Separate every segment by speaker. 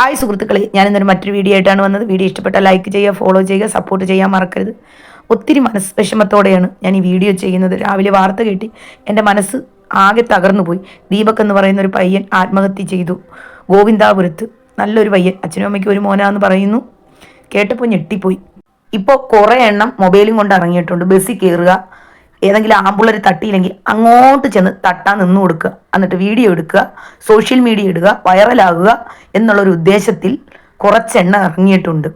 Speaker 1: Hi സുഹൃത്തുക്കളെ ഞാൻ ഇന്നൊരു മറ്റൊരു വീഡിയോ ആയിട്ടാണ് വന്നത്. വീഡിയോ ഇഷ്ടപ്പെട്ട ലൈക്ക് ചെയ്യുക ഫോളോ ചെയ്യുക സപ്പോർട്ട് ചെയ്യാൻ മറക്കരുത്. ഒത്തിരി മനസ്സ് വിഷമത്തോടെയാണ് ഞാൻ ഈ വീഡിയോ ചെയ്യുന്നത്. രാവിലെ വാർത്ത കേട്ടി എന്റെ മനസ്സ് ആകെ തകർന്നു പോയി ദീപക് എന്ന് പറയുന്ന ഒരു പയ്യൻ ആത്മഹത്യ ചെയ്തു. ഗോവിന്ദാപുരത്ത് നല്ലൊരു പയ്യൻ അച്ഛനും അമ്മയ്ക്ക് ഒരു മോനാന്ന് പറയുന്നു. കേട്ടപ്പോൾ ഞെട്ടിപ്പോയി. ഇപ്പോൾ കുറേ എണ്ണം മൊബൈലും കൊണ്ട് ഇറങ്ങിയിട്ടുണ്ട്. ബസ്സിൽ കയറുക ഏതെങ്കിലും ആമ്പുള്ളർ തട്ടിയില്ലെങ്കിൽ അങ്ങോട്ട് ചെന്ന് തട്ടാൻ നിന്ന് കൊടുക്കുക. എന്നിട്ട് വീഡിയോ എടുക്കുക സോഷ്യൽ മീഡിയ ഇടുക വൈറലാകുക എന്നുള്ളൊരു ഉദ്ദേശത്തിൽ കുറച്ചെണ്ണ ഇറങ്ങിയിട്ടുണ്ട്.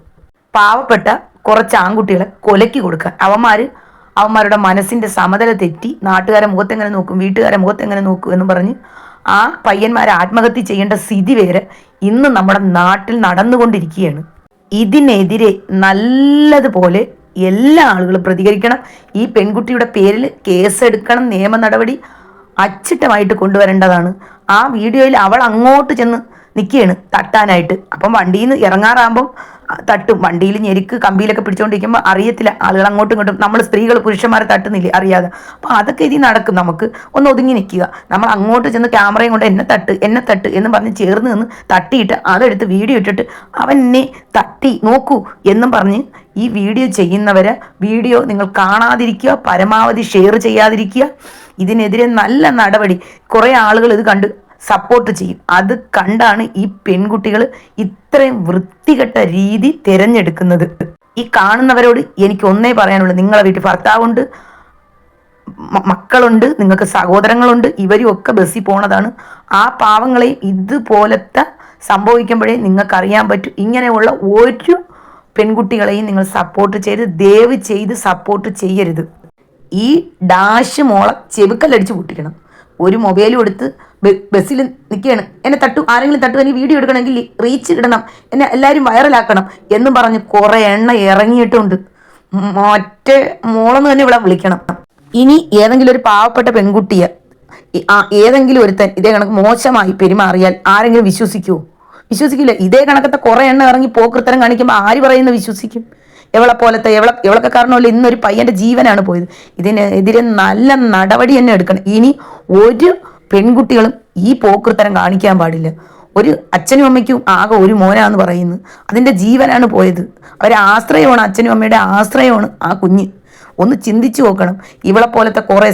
Speaker 1: പാവപ്പെട്ട കുറച്ച് ആൺകുട്ടികളെ കൊലക്കി കൊടുക്കുക. അവന്മാർ അവന്മാരുടെ മനസ്സിന്റെ സമതല തെറ്റി നാട്ടുകാരെ മുഖത്തെങ്ങനെ നോക്കും വീട്ടുകാരെ മുഖത്തെങ്ങനെ നോക്കും എന്ന് പറഞ്ഞ് ആ പയ്യന്മാരെ ആത്മഹത്യ ചെയ്യേണ്ട സ്ഥിതി വരെ ഇന്ന് നമ്മുടെ നാട്ടിൽ നടന്നുകൊണ്ടിരിക്കുകയാണ്. ഇതിനെതിരെ നല്ലതുപോലെ എല്ലാ ആളുകളും പ്രതികരിക്കണം. ഈ പെൺകുട്ടിയുടെ പേരിൽ കേസെടുക്കണം നിയമ നടപടി അച്ചിട്ടമായിട്ട് കൊണ്ടുവരേണ്ടതാണ്. ആ വീഡിയോയിൽ അവൾ അങ്ങോട്ട് ചെന്ന് നിൽക്കുകയാണ് തട്ടാനായിട്ട്. അപ്പം വണ്ടിയിൽ നിന്ന് ഇറങ്ങാറാകുമ്പം തട്ടും. വണ്ടിയിൽ ഞെരുക്ക് കമ്പിയിലൊക്കെ പിടിച്ചുകൊണ്ടിരിക്കുമ്പോൾ അറിയത്തില്ല. ആളുകൾ അങ്ങോട്ടും ഇങ്ങോട്ടും നമ്മൾ സ്ത്രീകൾ പുരുഷന്മാരെ തട്ടുന്നില്ലേ അറിയാതെ. അപ്പോൾ അതൊക്കെ ഇതിൽ നടക്കും. നമുക്ക് ഒന്ന് ഒതുങ്ങി നിൽക്കുക നമ്മൾ അങ്ങോട്ട് ചെന്ന് ക്യാമറയും കൊണ്ട് എന്നെ തട്ട് എന്നെ തട്ട് എന്ന് പറഞ്ഞ് ചേർന്ന് നിന്ന് തട്ടിയിട്ട് അതെടുത്ത് വീഡിയോ ഇട്ടിട്ട് അവൻ എന്നെ തട്ടി നോക്കൂ എന്നും പറഞ്ഞ് ഈ വീഡിയോ ചെയ്യുന്നവരെ വീഡിയോ നിങ്ങൾ കാണാതിരിക്കുക പരമാവധി ഷെയർ ചെയ്യാതിരിക്കുക. ഇതിനെതിരെ നല്ല നടപടി. കുറേ ആളുകൾ ഇത് കണ്ട് സപ്പോർട്ട് ചെയ്യും. അത് കണ്ടാണ് ഈ പെൺകുട്ടികൾ ഇത്രയും വൃത്തികെട്ട രീതി തിരഞ്ഞെടുക്കുന്നത്. ഈ കാണുന്നവരോട് എനിക്ക് ഒന്നേ പറയാനുള്ളൂ. നിങ്ങളെ വീട്ടിൽ ഭർത്താവുണ്ട് മക്കളുണ്ട് നിങ്ങൾക്ക് സഹോദരങ്ങളുണ്ട് ഇവരും ഒക്കെ ബസ്സിൽ പോണതാണ്. ആ പാവങ്ങളെ ഇതുപോലത്തെ സംഭവിക്കുമ്പോഴേ നിങ്ങൾക്കറിയാൻ പറ്റും. ഇങ്ങനെയുള്ള ഒരു പെൺകുട്ടികളെയും നിങ്ങൾ സപ്പോർട്ട് ചെയ്ത് ദയവ് ചെയ്ത് സപ്പോർട്ട് ചെയ്യരുത്. ഈ ഡാഷ് മോളെ ചെവുക്കല്ലടിച്ച് പൊട്ടിക്കണം. ഒരു മൊബൈലും എടുത്ത് ബസ്സിൽ നിൽക്കുകയാണ്. എന്നെ തട്ടു ആരെങ്കിലും തട്ടു എനിക്ക് വീഡിയോ എടുക്കണമെങ്കിൽ റീച്ച് ഇടണം. എന്നെ എല്ലാവരും വൈറലാക്കണം എന്നും പറഞ്ഞ് കുറേ എണ്ണ ഇറങ്ങിയിട്ടുണ്ട്. മറ്റേ മോളെന്ന് തന്നെ ഇവിടെ വിളിക്കണം. ഇനി ഏതെങ്കിലും ഒരു പാവപ്പെട്ട പെൺകുട്ടിയെ ഏതെങ്കിലും ഒരുത്തൻ ഇതേ കണക്ക് മോശമായി പെരുമാറിയാൽ ആരെങ്കിലും വിശ്വസിക്കുമോ വിശ്വസിക്കില്ല. ഇതേ കണക്കത്തെ കുറെ എണ്ണ ഇറങ്ങി പോക്കൃത്തരം കാണിക്കുമ്പോൾ ആര് പറയുന്ന വിശ്വസിക്കും? എവളെ പോലത്തെ എവളെ എവളൊക്കെ കാരണമല്ല ഇന്നൊരു പയ്യന്റെ ജീവനാണ് പോയത്. ഇതിനെതിരെ നല്ല നടപടി തന്നെ എടുക്കണം. ഇനി ഒരു പെൺകുട്ടികളും ഈ പോക്കൃത്തരം കാണിക്കാൻ പാടില്ല. ഒരു അച്ഛനും അമ്മയ്ക്കും ആകെ ഒരു മോനാന്ന് പറയുന്നു. അതിന്റെ ജീവനാണ് പോയത്. അവരെ ആശ്രയമാണ് അച്ഛനും അമ്മയുടെ ആശ്രയമാണ് ആ കുഞ്ഞ്. ഒന്ന് ചിന്തിച്ചു നോക്കണം. ഇവളെ പോലത്തെ കുറേ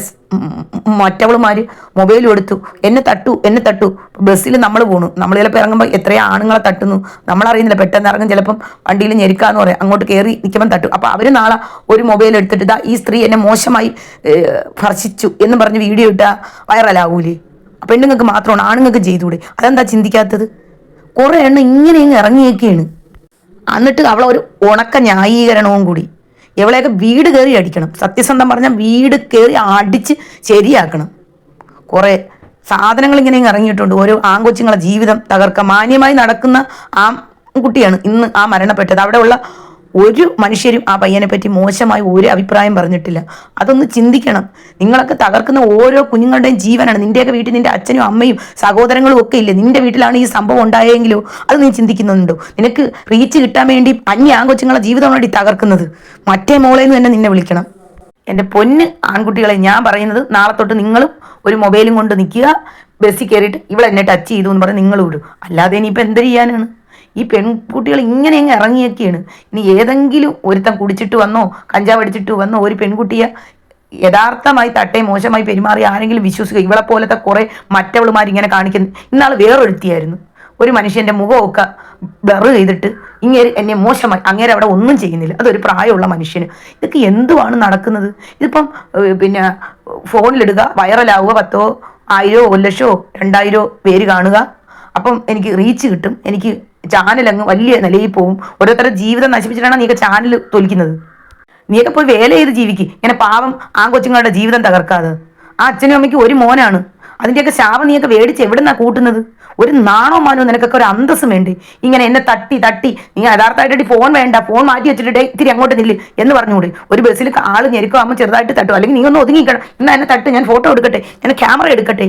Speaker 1: മറ്റവളുമാര് മൊബൈലും എടുത്തു. എന്നെ തട്ടു എന്നെ തട്ടു. ബസ്സിൽ നമ്മൾ പോണു. നമ്മൾ ചിലപ്പോൾ ഇറങ്ങുമ്പോൾ എത്രയോ ആണുങ്ങളെ തട്ടുന്നു. നമ്മളറിയുന്നില്ല പെട്ടെന്ന് ഇറങ്ങും ചിലപ്പം വണ്ടിയിൽ ഞെരുക്കാന്ന് പറയാം. അങ്ങോട്ട് കയറി നിൽക്കുമ്പം തട്ടു. അപ്പോൾ അവർ നാളെ ഒരു മൊബൈൽ എടുത്തിട്ട് ഇതാ ഈ സ്ത്രീ എന്നെ മോശമായി ഭർഷിച്ചു എന്ന് പറഞ്ഞ് വീഡിയോ ഇട്ടാൽ വൈറലാവൂലേ? പെണ്ണുങ്ങൾക്ക് മാത്രമാണ് ആണുങ്ങൾക്ക് ചെയ്തുകൂടെ? അതെന്താ ചിന്തിക്കാത്തത്? കുറേ എണ്ണം ഇങ്ങനെ ഇങ്ങ് ഇറങ്ങിയൊക്കെയാണ് എന്നിട്ട് അവളെ ഒരു ഉണക്ക ന്യായീകരണവും കൂടി. ഇവളെയൊക്കെ വീട് കയറി അടിക്കണം. സത്യസന്ധം പറഞ്ഞാൽ വീട് കയറി അടിച്ച് ശരിയാക്കണം. കുറേ സാധനങ്ങൾ ഇങ്ങനെ ഇങ്ങ് ഇറങ്ങിയിട്ടുണ്ട്. ഓരോ ആൺകൊച്ചുങ്ങളെ ജീവിതം തകർക്ക മാന്യമായി നടക്കുന്ന ആ കുട്ടിയാണ് ഇന്ന് ആ മരണപ്പെട്ടത്. അവിടെയുള്ള ഒരു മനുഷ്യരും ആ പയ്യനെ പറ്റി മോശമായി ഒരു അഭിപ്രായം പറഞ്ഞിട്ടില്ല. അതൊന്ന് ചിന്തിക്കണം. നിങ്ങളൊക്കെ തകർക്കുന്ന ഓരോ കുഞ്ഞുങ്ങളുടെയും ജീവനാണ്. നിന്റെയൊക്കെ വീട്ടിൽ നിന്റെ അച്ഛനും അമ്മയും സഹോദരങ്ങളും ഒക്കെ ഇല്ലേ? നിന്റെ വീട്ടിലാണ് ഈ സംഭവം ഉണ്ടായെങ്കിലോ? അത് നീ ചിന്തിക്കുന്നുണ്ടോ? നിനക്ക് റീച്ച് കിട്ടാൻ വേണ്ടി അന്യ ആൺകൊച്ചുങ്ങളെ ജീവിതം വേണ്ടി തകർക്കുന്നത്. മറ്റേ മോളേന്ന് തന്നെ നിന്നെ വിളിക്കണം. എന്റെ പൊന്ന് ആൺകുട്ടികളെ ഞാൻ പറയുന്നത് നാളെ തൊട്ട് നിങ്ങളും ഒരു മൊബൈലും കൊണ്ട് നിൽക്കുക. ബസ്സിൽ കയറിയിട്ട് ഇവിടെ എന്നെ ടച്ച് ചെയ്തു എന്ന് പറഞ്ഞ് നിങ്ങൾ വിടും അല്ലാതെ ഇനിയിപ്പോൾ എന്ത് ചെയ്യാനാണ്? ഈ പെൺകുട്ടികൾ ഇങ്ങനെ അങ്ങ് ഇറങ്ങിയൊക്കെയാണ്. ഇനി ഏതെങ്കിലും ഒരുത്തൻ കുടിച്ചിട്ട് വന്നോ കഞ്ചാവ് അടിച്ചിട്ട് വന്നോ ഒരു പെൺകുട്ടിയെ യഥാർത്ഥമായി തട്ടേ മോശമായി പെരുമാറി ആരെങ്കിലും വിശ്വസിക്കുക. ഇവളെ പോലത്തെ കുറേ മറ്റവളുമാർ ഇങ്ങനെ കാണിക്കുന്നു. ഇന്നാൾ വേറൊരുത്തിയായിരുന്നു. ഒരു മനുഷ്യന്റെ മുഖമൊക്കെ ബ്ലർ ചെയ്തിട്ട് ഇങ്ങനെ എന്നെ മോശമായി അങ്ങേരെ അവിടെ ഒന്നും ചെയ്യുന്നില്ല. അതൊരു പ്രായമുള്ള മനുഷ്യന്. ഇതൊക്കെ എന്തുവാണ് നടക്കുന്നത്? ഇതിപ്പം പിന്നെ ഫോണിലിടുക വൈറലാവുക പത്തോ ആയിരോ ഒരു ലക്ഷമോ രണ്ടായിരോ പേര് കാണുക. അപ്പം എനിക്ക് റീച്ച് കിട്ടും. എനിക്ക് ചാനൽ അങ്ങ് വലിയ നിലയിൽ പോവും. ഓരോരുത്തരുടെ ജീവിതം നശിപ്പിച്ചിട്ടാണ് നീക്ക ചാനൽ തൊലിക്കുന്നത്. നീയൊക്കെ പോയി വേല ചെയ്ത് ജീവിക്ക്. ഇങ്ങനെ പാവം ആ കൊച്ചുങ്ങളുടെ ജീവിതം തകർക്കാതെ. ആ അച്ഛനും അമ്മയ്ക്ക് ഒരു മോനാണ്. അതിന്റെയൊക്കെ ശാപം നീയൊക്കെ മേടിച്ച് എവിടുന്നാ കൂട്ടുന്നത്? ഒരു നാണോ മാനോ നിനക്കൊക്കെ ഒരു അന്തസ്സും വേണ്ടേ? ഇങ്ങനെ എന്നെ തട്ടി തട്ടി. നീ യഥാർത്ഥമായിട്ട് ഫോൺ വേണ്ട. ഫോൺ മാറ്റി വെച്ചിട്ട് ഇത്തിരി അങ്ങോട്ട് നില്ല് എന്ന് പറഞ്ഞുകൂടി? ഒരു ബസ്സിൽ ആൾ ഞെരുക്കോ അമ്മ ചെറുതായിട്ട് തട്ടും. അല്ലെങ്കിൽ നീ ഒന്ന് ഒതുങ്ങിക്കണം. എന്നാ എന്നെ തട്ട്. ഞാൻ ഫോട്ടോ എടുക്കട്ടെ. ഞാൻ ക്യാമറ എടുക്കട്ടെ.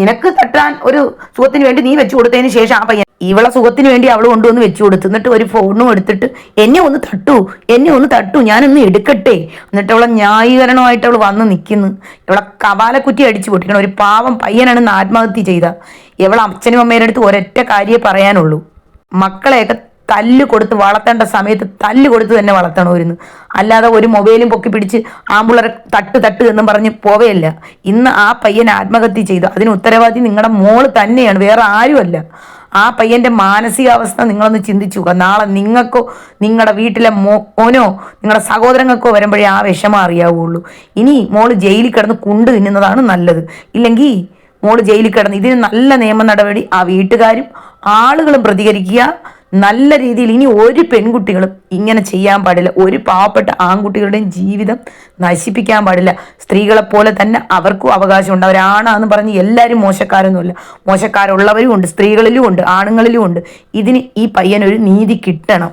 Speaker 1: നിനക്ക് തട്ടാൻ ഒരു സുഖത്തിന് വേണ്ടി നീ വെച്ചു കൊടുത്തതിന് ശേഷം ആ പയ്യൻ ഇവളെ സുഖത്തിന് വേണ്ടി അവൾ കൊണ്ടുവന്ന് വെച്ചു കൊടുത്തു. എന്നിട്ട് ഒരു ഫോണും എടുത്തിട്ട് എന്നെ ഒന്ന് തട്ടു എന്നെ ഒന്ന് തട്ടു ഞാനൊന്ന് എടുക്കട്ടെ. എന്നിട്ട് അവളെ ന്യായീകരണമായിട്ട് അവൾ വന്ന് നിൽക്കുന്നു ഇവളെ കപാലക്കുറ്റി അടിച്ചു പൊട്ടിക്കണം. ഒരു പാവം പയ്യനാണെന്ന് ആത്മഹത്യ ചെയ്ത ഇവളെ അച്ഛനും അമ്മയുടെ അടുത്ത് ഒരൊറ്റ കാര്യം പറയാനുള്ളൂ. മക്കളെയൊക്കെ തല്ല് കൊടുത്ത് വളർത്തേണ്ട സമയത്ത് തല്ല് കൊടുത്ത് തന്നെ വളർത്തണമായിരുന്നു അല്ലാതെ ഒരു മൊബൈലും പൊക്കി പിടിച്ച് ആമ്പിളറെ തട്ട് തട്ട് എന്നും പറഞ്ഞ് പോവേയല്ല. ഇന്ന് ആ പയ്യൻ ആത്മഹത്യ ചെയ്തു. അതിന് ഉത്തരവാദി നിങ്ങളുടെ മോൾ തന്നെയാണ്. വേറെ ആരുമല്ല. ആ പയ്യന്റെ മാനസികാവസ്ഥ നിങ്ങളൊന്ന് ചിന്തിച്ചു നാളെ നിങ്ങൾക്കോ നിങ്ങളുടെ വീട്ടിലെ മോനോ നിങ്ങളുടെ സഹോദരങ്ങൾക്കോ വരുമ്പോഴേ ആ വിഷമം അറിയാവുള്ളൂ. ഇനി മോൾ ജയിലിൽ കിടന്ന് കുണ്ട് തിന്നുന്നതാണ് നല്ലത്. ഇല്ലെങ്കിൽ മോൾ ജയിലിൽ കിടന്ന് ഇതിന് നല്ല നിയമ നടപടി ആ വീട്ടുകാരും ആളുകളും പ്രതികരിക്കുക. നല്ല രീതിയിൽ ഇനി ഒരു പെൺകുട്ടികളും ഇങ്ങനെ ചെയ്യാൻ പാടില്ല. ഒരു പാവപ്പെട്ട ആൺകുട്ടികളുടെയും ജീവിതം നശിപ്പിക്കാൻ പാടില്ല. സ്ത്രീകളെപ്പോലെ തന്നെ അവർക്കും അവകാശമുണ്ട് അവരാണെന്ന് പറഞ്ഞ് എല്ലാവരും മോശക്കാരൊന്നുമില്ല. മോശക്കാരുള്ളവരും ഉണ്ട് സ്ത്രീകളിലും ഉണ്ട് ആണുങ്ങളിലും ഉണ്ട്. ഇതിന് ഈ പയ്യനൊരു നീതി കിട്ടണം.